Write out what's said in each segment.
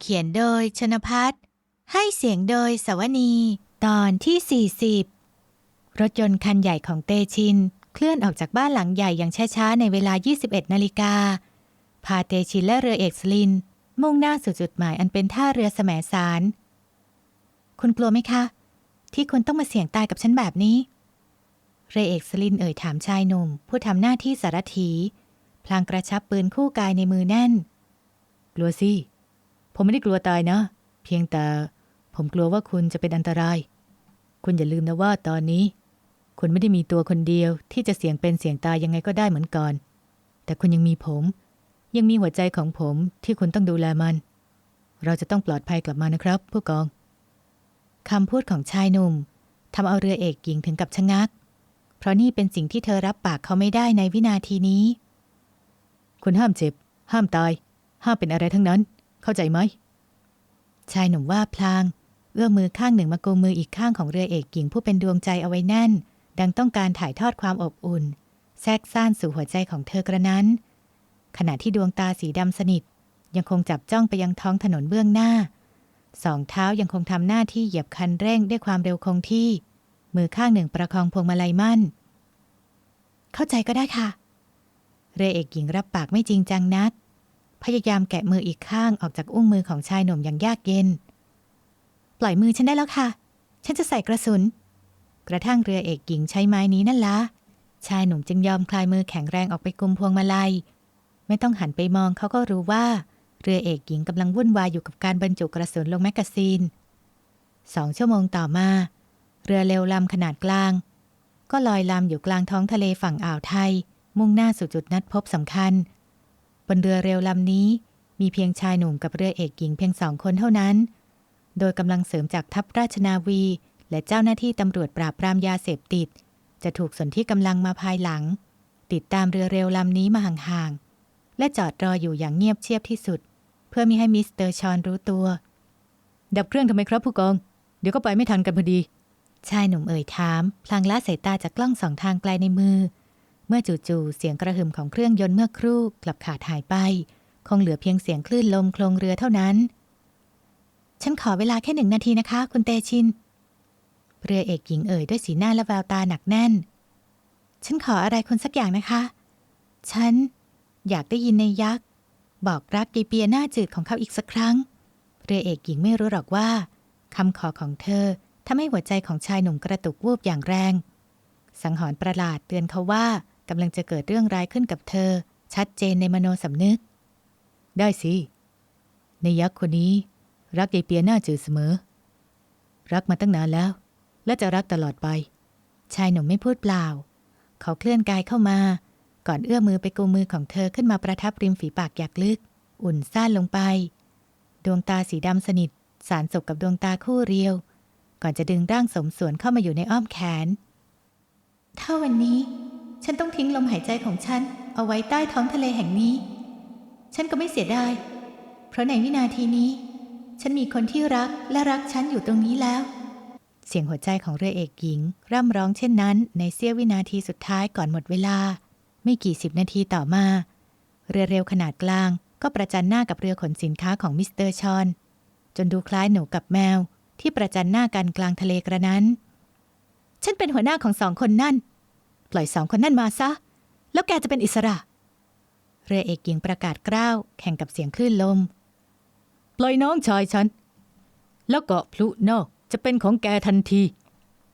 เขียนโดยชนพัฒน์ให้เสียงโดยสวนีตอนที่ 40 รถยนต์คันใหญ่ของเตชิน เคลื่อนออกจากบ้านหลังใหญ่อย่างช้าๆ ในเวลา 21 นาฬิกา พาเตชินและเรือเอกสลิน มุ่งหน้าสู่จุดหมายอันเป็นท่าเรือแสมสาร คุณกลัวไหมคะ ที่คุณต้องมาเสี่ยงตายกับฉันแบบนี้ เรเอกสลินเอ่ยถามชายหนุ่ม ผู้ทำหน้าที่สารถี พลางกระชับปืนคู่กายในมือแน่น กลัวสิ ผมไม่ได้กลัวตายนะ เพียงแต่ผมกลัวว่าคุณจะเป็นอันตราย คุณอย่าลืมนะว่าตอนนี้ คุณไม่ได้มีตัวคนเดียวที่จะเสี่ยงเป็นเสี่ยงตายยังไงก็ได้เหมือนก่อน แต่คุณยังมีผม ยังมีหัวใจของผมที่คุณต้องดูแลมัน เราจะต้องปลอดภัยกลับมานะครับผู้กองคำพูดของชายหนุ่มทำเอาเรือเอกหญิงถึงกับชะงัก เพราะนี่เป็นสิ่งที่เธอรับปากเขาไม่ได้ในวินาทีนี้ คุณห้ามเจ็บ ห้ามตาย ห้ามเป็นอะไรทั้งนั้น เข้าใจไหมชายหนุ่มว่าพลางเอื้อมมือข้างหนึ่งมากุมมืออีกข้างของเรือเอกหญิงผู้เป็นดวงใจเอาไว้แน่น ดังต้องการถ่ายทอดความอบอุ่น แทรกซ่านสู่หัวใจของเธอกระนั้น ขณะที่ดวงตาสีดำสนิท ยังคงจับจ้องไปยังท้องถนนเบื้องหน้า สองเท้ายังคงทำหน้าที่เหยียบคันเร่งด้วยความเร็วคงที่ มือข้างหนึ่งประคองพวงมาลัยมั่น เข้าใจก็ได้ค่ะ เรือเอกหญิงรับปากไม่จริงจังนัก พยายามแกะมืออีกข้างออกจากอุ้งมือของชายหนุ่มอย่างยากเย็น ปล่อยมือฉันได้แล้วค่ะ ฉันจะใส่กระสุน กระทั่งเรือเอกหญิงใช้ไม้นี้นั่นละชายหนุ่มจึงยอมคลายมือแข็งแรงออกไปกุมพวงมาลัย ไม่ต้องหันไปมองเขาก็รู้ว่า เรือเอกหญิงกำลังวุ่นวายอยู่กับการบรรจุกระสุนลงแมกกาซีนสองชั่วโมงต่อมา เรือเร็วลำขนาดกลาง ก็ลอยลำอยู่กลางท้องทะเลฝั่งอ่าวไทย มุ่งหน้าสู่จุดนัดพบสำคัญ บนเรือเร็วลำนี้ มีเพียงชายหนุ่มกับเรือเอกหญิงเพียงสองคนเท่านั้น โดยกำลังเสริมจากทัพราชนาวี และเจ้าหน้าที่ตำรวจปราบปรามยาเสพติด จะถูกสนที่กำลังมาภายหลัง ติดตามเรือเร็วลำนี้มาห่างๆ และจอดรออยู่อย่างเงียบเชียบที่สุด เพื่อมิให้มิสเตอร์ชอนรู้ตัว ดับเครื่องทำไมครับผู้กอง เดี๋ยวก็ไปไม่ทันกันพอดี ชายหนุ่มเอ่ยถาม พลางละสายตาจากกล้องสองทางไกลในมือ เมื่อจู่ๆเสียงกระหึ่มของเครื่องยนต์เมื่อครู่กลับขาดหายไป คงเหลือเพียงเสียงคลื่นลมโคลงเรือเท่านั้น ฉันขอเวลาแค่หนึ่งนาทีนะคะ คุณเตชิน เรือเอกหญิงเอ่ยด้วยสีหน้าและแววตาหนักแน่น ฉันขออะไรคุณสักอย่างนะคะ ฉันอยากได้ยินในยักษ์ บอกรักยายเปียหน้าจืดของเขาอีกสักครั้ง เรือเอกหญิงไม่รู้หรอกว่าคำขอของเธอทำให้หัวใจของชายหนุ่มกระตุกวูบอย่างแรง สังหรณ์ประหลาดเตือนเขาว่า กำลังจะเกิดเรื่องร้ายขึ้นกับเธอ ชัดเจนในมโนสำนึก ได้สิ ในยักษ์คนนี้ รักยายเปียหน้าจืดเสมอ รักมาตั้งนานแล้ว และจะรักตลอดไป ชายหนุ่มไม่พูดเปล่า เขาเคลื่อนกายเข้ามา ก่อนเอื้อมมือไปกุมมือของเธอขึ้นมาประทับริมฝีปากอยากลึก อุ่นซ่านลงไป ดวงตาสีดำสนิท สารสบกับดวงตาคู่เรียว ก่อนจะดึงร่างสมส่วนเข้ามาอยู่ในอ้อมแขน ถ้าวันนี้ ฉันต้องทิ้งลมหายใจของฉัน เอาไว้ใต้ท้องทะเลแห่งนี้ ฉันก็ไม่เสียดาย เพราะในวินาทีนี้ ฉันมีคนที่รักและรักฉันอยู่ตรงนี้แล้ว เสียงหัวใจของเรือเอกหญิง ร่ำร้องเช่นนั้น ในเสี้ยววินาทีสุดท้ายก่อนหมดเวลา ไม่กี่สิบนาทีต่อมา เรือเร็วขนาดกลาง ก็ประจันหน้ากับเรือขนสินค้าของมิสเตอร์ชอน จนดูคล้ายหนูกับแมว ที่ประจันหน้ากันกลางทะเลกระนั้น ฉันเป็นหัวหน้าของสองคนนั่น ล่อยสองคนนั่นมาซะ แล้วแกจะเป็นอิสระ เรือเอกหญิงประกาศกล้าว แข่งกับเสียงคลื่นลม ปล่อยน้องชายฉัน แล้วเกาะพลุนอกจะเป็นของแกทันที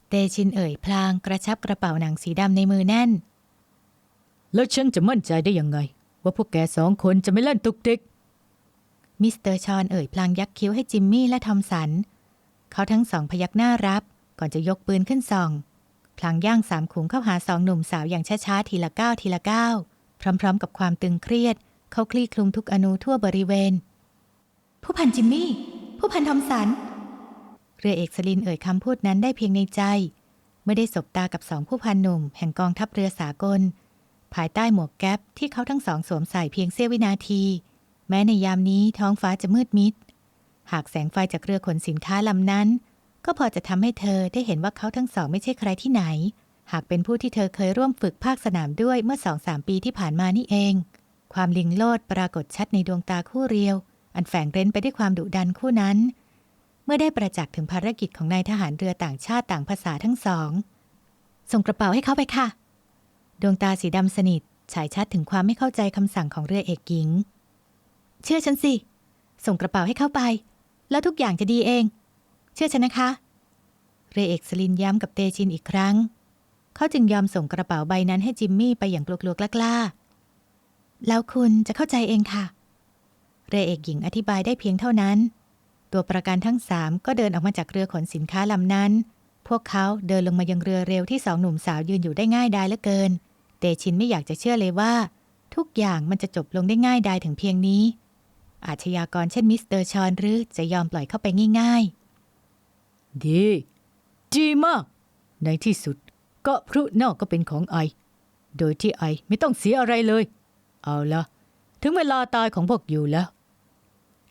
เตชินเอ่ยพลางกระชับกระเป๋าหนังสีดำในมือแน่น แล้วฉันจะมั่นใจได้ยังไง ว่าพวกแกสองคนจะไม่เล่นตุกติกมิสเตอร์ชอนเอ่ยพลางยักคิ้วให้จิมมี่และทอมสัน เขาทั้งสองพยักหน้ารับก่อนจะยกปืนขึ้นส่อง พลางย่างสามขุมเข้าหาสองหนุ่มสาวอย่างช้าๆทีละก้าวทีละก้าวพร้อมๆ กับความตึงเครียด เขาคลี่คลุมทุกอนูทั่วบริเวณ ผู้พันจิมมี่ ผู้พันทอมสัน เรือเอกสลินเอ่ยคำพูดนั้นได้เพียงในใจเมื่อได้สบตากับสองผู้พันหนุ่ม แห่งกองทัพเรือสากล ภายใต้หมวกแก๊ปที่เขาทั้งสองสวมใส่เพียงเสี้ยววินาที แม้ในยามนี้ท้องฟ้าจะมืดมิด หากแสงไฟจากเรือขนสินค้าลำนั้น ก็พอจะทำให้เธอได้เห็นว่าเขาทั้งสองไม่ใช่ใครที่ไหน หากเป็นผู้ที่เธอเคยร่วมฝึกภาคสนามด้วยเมื่อสองสามปีที่ผ่านมานี่เอง ความลิงโลดปรากฏชัดในดวงตาคู่เรียว อันแฝงเร้นไปด้วยความดุดันคู่นั้น เมื่อได้ประจักษ์ถึงภารกิจของนายทหารเรือต่างชาติต่างภาษาทั้งสอง ส่งกระเป๋าให้เขาไปค่ะ ดวงตาสีดำสนิทฉายชัดถึงความไม่เข้าใจคำสั่งของเรือเอกหญิง เชื่อฉันสิ ส่งกระเป๋าให้เขาไป แล้วทุกอย่างจะดีเอง เชื่อฉันนะคะ เรเอกสลินย้ำกับเตชินอีกครั้ง เขาจึงยอมส่งกระเป๋าใบนั้นให้จิมมี่ไปอย่างกลัวๆกล้าๆ แล้วคุณจะเข้าใจเองค่ะ เรเอกหญิงอธิบายได้เพียงเท่านั้น ตัวประกันทั้งสามก็เดินออกมาจากเรือขนสินค้าลำนั้น พวกเขาเดินลงมายังเรือเร็วที่สองหนุ่มสาวยืนอยู่ได้ง่ายดายเหลือเกิน เตชินไม่อยากจะเชื่อเลยว่า ทุกอย่างมันจะจบลงได้ง่ายดายถึงเพียงนี้ อาชญากรเช่นมิสเตอร์ชอนหรือจะยอมปล่อยเข้าไปง่ายๆ ดี ดีมาก ในที่สุดเกาะพรุนอกก็เป็นของไอ โดยที่ไอไม่ต้องเสียอะไรเลย เอาละถึงเวลาตายของพวกอยู่แล้ว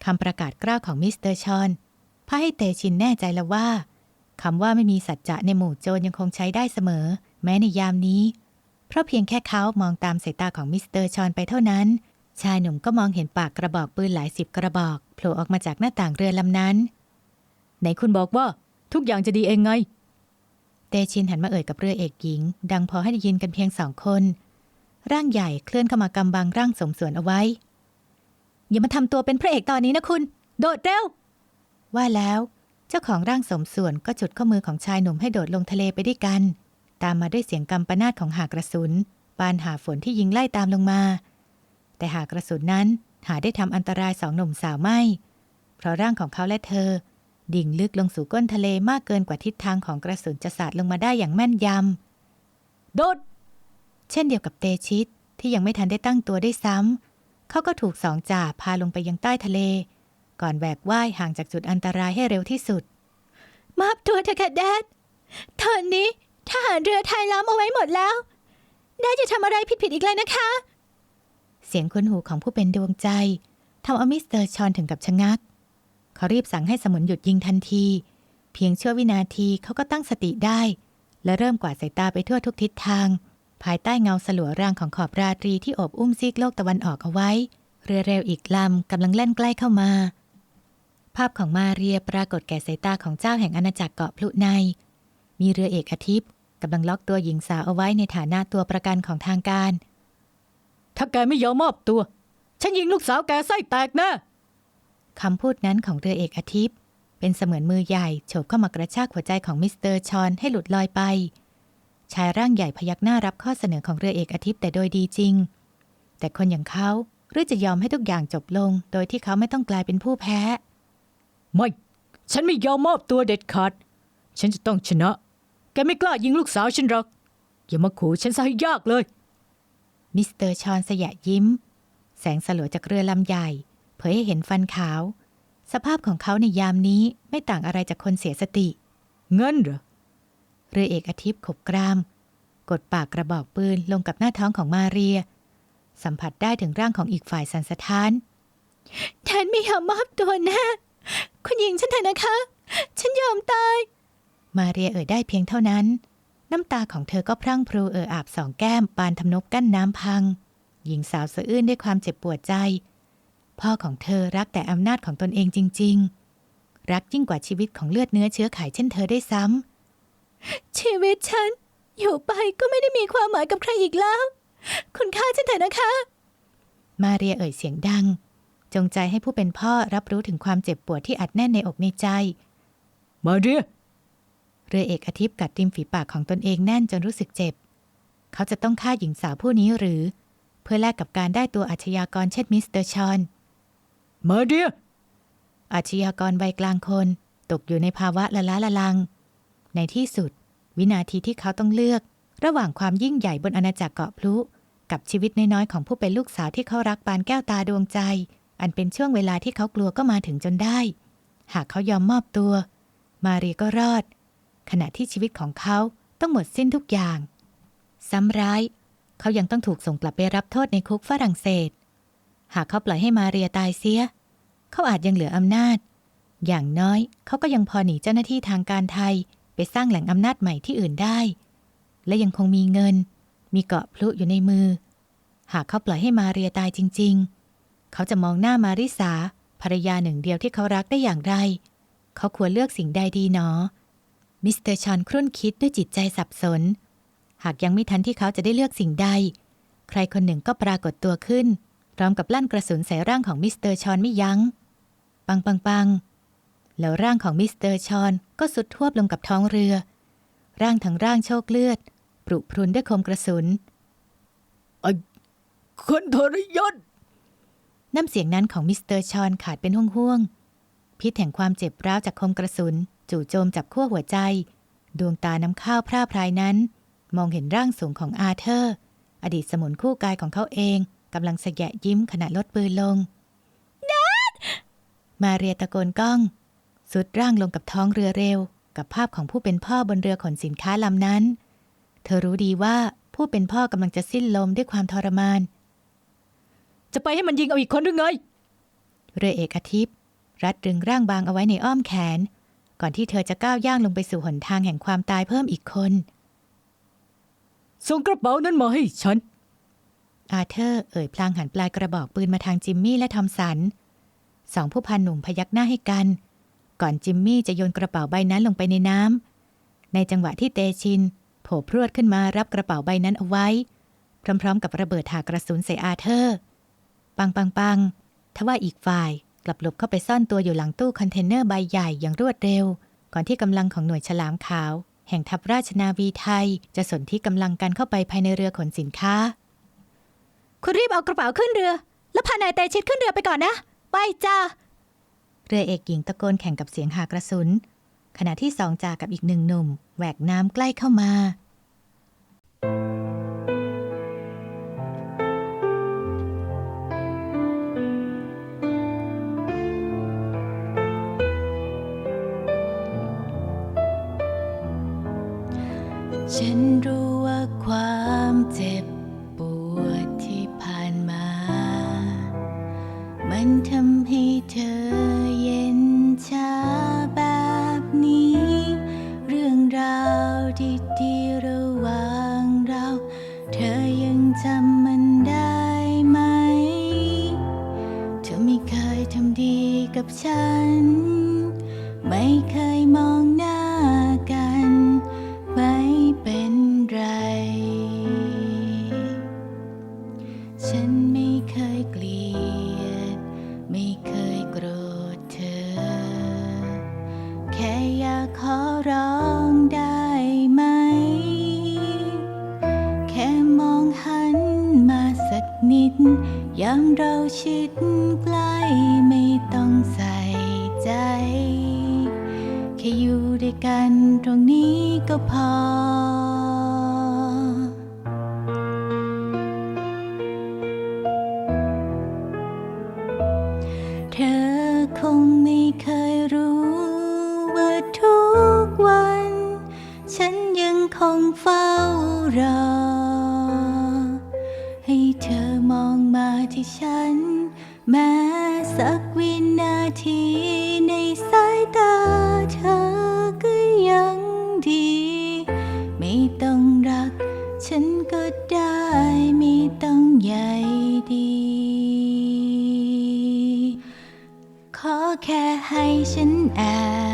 คำประกาศกล้าวของมิสเตอร์ชอนพาให้เตชินแน่ใจแล้วว่าคำว่าไม่มีสัจจะในหมู่โจรยังคงใช้ได้เสมอ แม้ในยามนี้ เพราะเพียงแค่เขามองตามสายตาของมิสเตอร์ชอนไปเท่านั้น ชายหนุ่มก็มองเห็นปากกระบอกปืนหลายสิบกระบอกโผล่ออกมาจากหน้าต่างเรือลำนั้น ไหนคุณบอกว่า ทุกอย่างจะดีเองไง เตชินหันมาเอ่ยกับเรือเอกหญิง ดังพอให้ได้ยินกันเพียงสองคน ร่างใหญ่เคลื่อนเข้ามากำบังร่างสมส่วนเอาไว้ อย่ามาทำตัวเป็นพระเอกตอนนี้นะคุณ โดดเร็ว ว่าแล้ว เจ้าของร่างสมส่วนก็จุดข้อมือของชายหนุ่มให้โดดลงทะเลไปด้วยกัน ตามมาด้วยเสียงกำปนาตของหากระสุนปานหาฝนที่ยิงไล่ตามลงมา แต่หากระสุนนั้นหาได้ทำอันตรายสองหนุ่มสาวไม่ เพราะร่างของเขาและเธอ ดิ่งลึกลงสู่ก้นทะเลมากเกินกว่าทิศทางของกระสุนจะสาดลงมาได้อย่างแม่นยำ โดด เช่นเดียวกับเตชิตที่ยังไม่ทันได้ตั้งตัวได้ซ้ำ เขาก็ถูกสองจ่าพาลงไปยังใต้ทะเล ก่อนแหวกว่ายห่างจากจุดอันตรายให้เร็วที่สุด มาบตัวเถอะค่ะแดดตอนนี้ทหารเรือไทยล้อมเอาไว้หมดแล้วแดดจะทำอะไรผิดๆอีกเลยนะคะ เสียงคุ้นหูของผู้เป็นดวงใจทำเอามิสเตอร์ชอนถึงกับชะงัก เขารีบสั่งให้สมุนหยุดยิงทันที เพียงชั่ววินาทีเขาก็ตั้งสติได้ และเริ่มกวาดสายตาไปทั่วทุกทิศทาง ภายใต้เงาสลัวร่างของขอบราตรีที่โอบอุ้มซีกโลกตะวันออกเอาไว้ เรือเร็วอีกลำกำลังแล่นใกล้เข้ามา ภาพของมาเรียปรากฏแก่สายตาของเจ้าแห่งอาณาจักรเกาะพลุใน มีเรือเอกอาทิตย์กำลังล็อกตัวหญิงสาวเอาไว้ในฐานะตัวประกันของทางการ ถ้าแกไม่ยอมมอบตัว ฉันยิงลูกสาวแกไส้แตกแนะ คำพูดนั้นของเรือเอกอาทิตย์ เป็นเสมือนมือใหญ่โฉบเข้ามากระชากหัวใจของมิสเตอร์ชอนให้หลุดลอยไป ชายร่างใหญ่พยักหน้ารับข้อเสนอของเรือเอกอาทิตย์แต่โดยดีจริง แต่คนอย่างเขาหรือจะยอมให้ทุกอย่างจบลง โดยที่เขาไม่ต้องกลายเป็นผู้แพ้ ไม่ ฉันไม่ยอมมอบตัวเด็ดขาด ฉันจะต้องชนะ แกไม่กล้ายิงลูกสาวฉันหรอก อย่ามาขู่ฉันซะให้ยากเลย มิสเตอร์ชอนสยะยิ้ม แสงสลัวจากเรือลำใหญ่เผยให้เห็นฟันขาว สภาพของเขาในยามนี้ไม่ต่างอะไรจากคนเสียสติ เงินเหรอ เรือเอกอาทิตย์ขบกราม กดปากกระบอกปืนลงกับหน้าท้องของมาเรีย สัมผัสได้ถึงร่างของอีกฝ่ายสันสะท้านฉันไม่ยอมมอบตัวนะ คุณหญิงฉันเถอะนะคะ ฉันยอมตาย มาเรียเอ่ยได้เพียงเท่านั้น น้ำตาของเธอก็พรั่งพรูเอ่ออาบสองแก้มปานทำนบกั้นน้ำพัง หญิงสาวสะอื้นด้วยความเจ็บปวดใจ พ่อของเธอรักแต่อำนาจของตนเองจริง ๆ รักยิ่งกว่าชีวิตของเลือดเนื้อเชื้อไขเช่นเธอได้ซ้ำ ชีวิตฉัน อยู่ไปก็ไม่ได้มีความหมายกับใครอีกแล้ว คุณค่าฉันเถอะนะคะ มาเรียเอ่ยเสียงดัง จงใจให้ผู้เป็นพ่อรับรู้ถึงความเจ็บปวดที่อัดแน่นในอกในใจ มาเรียเรือเอกอาทิตย์กัดริมฝีปากของตนเองแน่นจนรู้สึกเจ็บ เขาจะต้องฆ่าหญิงสาวผู้นี้หรือ เพื่อแลกกับการได้ตัวอาชญากรเช่นมิสเตอร์ชอน มาเรียอาชญากรวัยกลางคน ตกอยู่ในภาวะละล้าละลัง ในที่สุด วินาทีที่เขาต้องเลือก ระหว่างความยิ่งใหญ่บนอาณาจักรเกาะพลุ กับชีวิตน้อยๆของผู้เป็นลูกสาวที่เขารักปานแก้วตาดวงใจ อันเป็นช่วงเวลาที่เขากลัวก็มาถึงจนได้ หากเขายอมมอบตัว มาเรียก็รอด ขณะที่ชีวิตของเขาต้องหมดสิ้นทุกอย่าง ซ้ำร้าย เขายังต้องถูกส่งกลับไปรับโทษในคุกฝรั่งเศส หากเขาปล่อยให้มาเรียตายเสีย เขาอาจยังเหลืออำนาจ อย่างน้อยเขาก็ยังพอหนีเจ้าหน้าที่ทางการไทยไปสร้างแหล่งอำนาจใหม่ที่อื่นได้ และยังคงมีเงิน มีเกาะพลุอยู่ในมือ หากเขาปล่อยให้มาเรียตายจริง ๆ เขาจะมองหน้ามาริสาภรรยาหนึ่งเดียวที่เขารักได้อย่างไร เขาควรเลือกสิ่งใดดีหนอ มิสเตอร์ชอนครุ่นคิดด้วยจิตใจสับสน หากยังไม่ทันที่เขาจะได้เลือกสิ่งใด ใครคนหนึ่งก็ปรากฏตัวขึ้น ร้อมกับลั่นกระสุนใส่ร่างของมิสเตอร์ชอนไม่ยัง้ง ปังปังปังแล้วร่างของมิสเตอร์ชอนก็สุดทวบลงกับท้องเรือ ร่างทั้งร่างโชกเลือด ปรุพรุนด้วยคมกระสุนคนทรยศน้ำเสียงนั้นของมิสเตอร์ชอนขาดเป็นห่วงๆ พิษแห่งความเจ็บร้าวจากคมกระสุน จู่โจมจับขั้วหัวใจ ดวงตาน้ำข้าวพร่าพรายนั้น มองเห็นร่างสูงของอาเธอร์ อดีตสมุนคู่กายของเขาเอง กำลังสะแยะยิ้มขณะลดปืนลงมาเรียตะโกนก้อง สุดร่างลงกับท้องเรือเร็ว กับภาพของผู้เป็นพ่อบนเรือขนสินค้าลำนั้น เธอรู้ดีว่าผู้เป็นพ่อกำลังจะสิ้นลมด้วยความทรมาน จะไปให้มันยิงเอาอีกคนหรือไง เรือเอกอาทิตย์ รัดรึงร่างบางเอาไว้ในอ้อมแขน ก่อนที่เธอจะก้าวย่างลงไปสู่หนทางแห่งความตายเพิ่มอีกคน ส่งกระเป๋านั้นมาให้ฉัน อาเธอร์เอ่ยพลางหันปลายกระบอกปืนมาทางจิมมี่และทอมสันสองผู้พันหนุ่มพยักหน้าให้กัน ก่อนจิมมี่จะโยนกระเป๋าใบนั้นลงไปในน้ำในจังหวะที่เตชิน โผล่พรวดขึ้นมารับกระเป๋าใบนั้นเอาไว้ พร้อมๆ กับระเบิดถากระสุนใส่อาเธอร์ ปังปังปังทว่าอีกฝ่ายกลับหลบเข้าไปซ่อนตัวอยู่หลังตู้คอนเทนเนอร์ใบใหญ่อย่างรวดเร็ว ก่อนที่กำลังของหน่วยฉลามขาว แห่งทัพราชนาวีไทย จะสนที่กำลังกันเข้าไปภายในเรือขนสินค้า คุณรีบเอากระเป๋าขึ้นเรือ แล้วพานายเตชิตขึ้นเรือไปก่อนนะ ไปจ้าเรือเอกหญิงตะโกนแข่งกับเสียงหากระสุน ขณะที่สองจ่ากับอีกหนึ่งหนุ่มแหวกน้ำใกล้เข้ามา ฉันรู้ว่าความเจ็บ ได้วยกันตรงนี้ก็พอ เธอคงไม่เคยรู้ว่าทุกวัน ฉันยังคงเฝ้ารอ ให้เธอมองมาที่ฉัน แม้สักวินาที แค่ให้ฉันแอบ